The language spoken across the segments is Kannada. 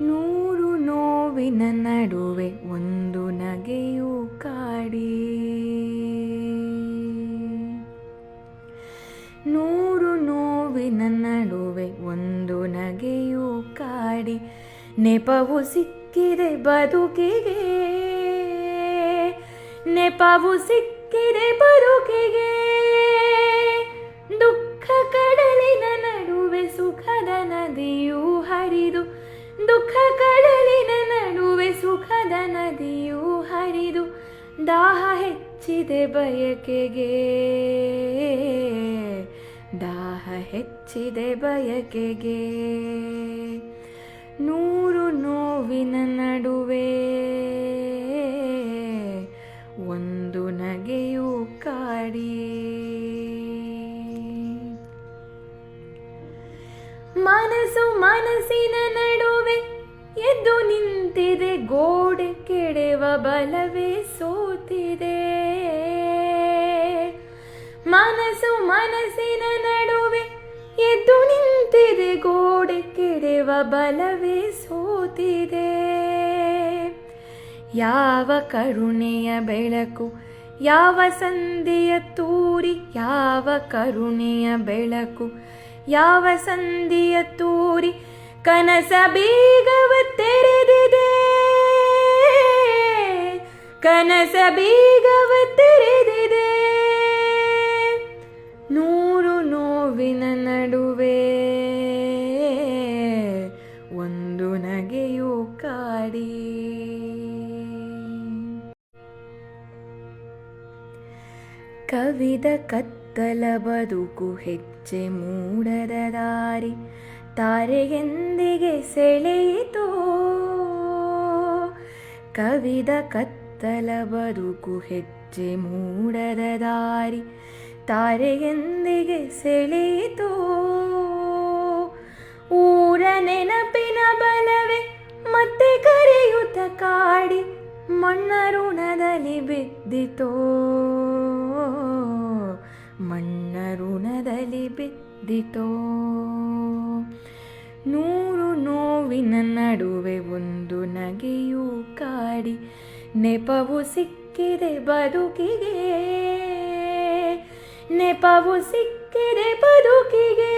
ನೂರು ನೋವಿನ ನಡುವೆ ಒಂದು ನಗೆಯು ಕಾಡಿ. ನೂರು ನೋವಿನ ನಡುವೆ ಒಂದು ನಗೆಯು ಕಾಡಿ. ನೆಪವು ಸಿಕ್ಕಿದೆ ಬದುಕಿಗೆ. ನೆಪವು ಸಿಕ್ಕಿದೆ ಬದುಕಿಗೆ. ದುಃಖ ಕಡಲಿನ ನಡುವೆ ಸುಖದ ನದಿಯು ಹರಿದು. ದುಃಖ ಕಡಲಿನ ನಡುವೆ ಸುಖದ ನದಿಯು ಹರಿದು ದಾಹ ಹೆಚ್ಚಿದೆ ಬಯಕೆಗೆ. ದಾಹ ಹೆಚ್ಚಿದೆ ಬಯಕೆಗೆ. ನೂರು ನೋವಿನ ನಡುವೆ ಒಂದು ನಗೆಯು ಕಾಡಿ ಮನಸ್ಸು ಮನಸ್ಸಿನ ನಡುವೆ ಬಲವೇ ಸೋತಿದೆ. ಮನಸ್ಸು ಮನಸ್ಸಿನ ನಡುವೆ ಎದ್ದು ನಿಂತಿದೆ. ಗೋಡೆ ಕೆಡೆವ ಬಲವೇ ಸೋತಿದೆ. ಯಾವ ಕರುಣೆಯ ಬೆಳಕು, ಯಾವ ಸಂಧಿಯ ತೂರಿ, ಯಾವ ಕರುಣೆಯ ಬೆಳಕು, ಯಾವ ಸಂಧಿಯ ತೂರಿ, ಕನಸ ಬೀಗವ ಕನಸ ಬೀಗವ ತೆರೆದಿದೆ ನೂರು ನೋವಿನ ನಡುವೆ ಒಂದು ನಗೆಯು ಕಾಡಿ. ಕವಿದ ಕತ್ತಲ ಬದುಕು ಹೆಚ್ಚೆ ಮೂಡದ ದಾರಿ ತಾರೆಗೆಂದಿಗೆ ಸೆಳೆಯಿತು. ಕವಿದ ಕತ್ತಲ ಬದುಕು ಹೆಚ್ಚೆ ಮೂಡದ ದಾರಿ ತಾರೆಯೊಂದಿಗೆ ಸೆಳೆಯಿತು ಊರ ನೆನಪಿನ ಬಲವೇ ಮತ್ತೆ ಕರೆಯುತ್ತ ಕಾಡಿ ಮಣ್ಣ ಋಣದಲ್ಲಿ ಬಿದ್ದಿತೋ ಮಣ್ಣ ಋಣದಲ್ಲಿ ಬಿದ್ದಿತೋ ನೂರು ನೋವಿನ ನಡುವೆ ಒಂದು ನಗೆಯೂ ಕಾಡಿ ನೆಪವು ಸಿಕ್ಕಿದೆ ಬದುಕಿಗೆ. ನೆಪವು ಸಿಕ್ಕಿದೆ ಬದುಕಿಗೆ.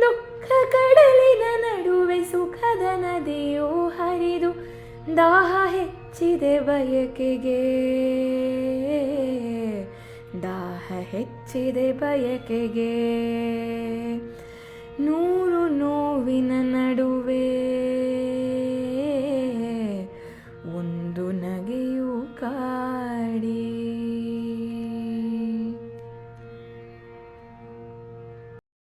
ದುಃಖ ಕಡಲಿನ ನಡುವೆ ಸುಖದ ನದಿಯು ಹರಿದು ದಾಹ ಹೆಚ್ಚಿದೆ ಬಯಕೆಗೆ. ದಾಹ ಹೆಚ್ಚಿದೆ ಬಯಕೆಗೆ. ನೂರು ನೋವಿನ ನಡುವೆ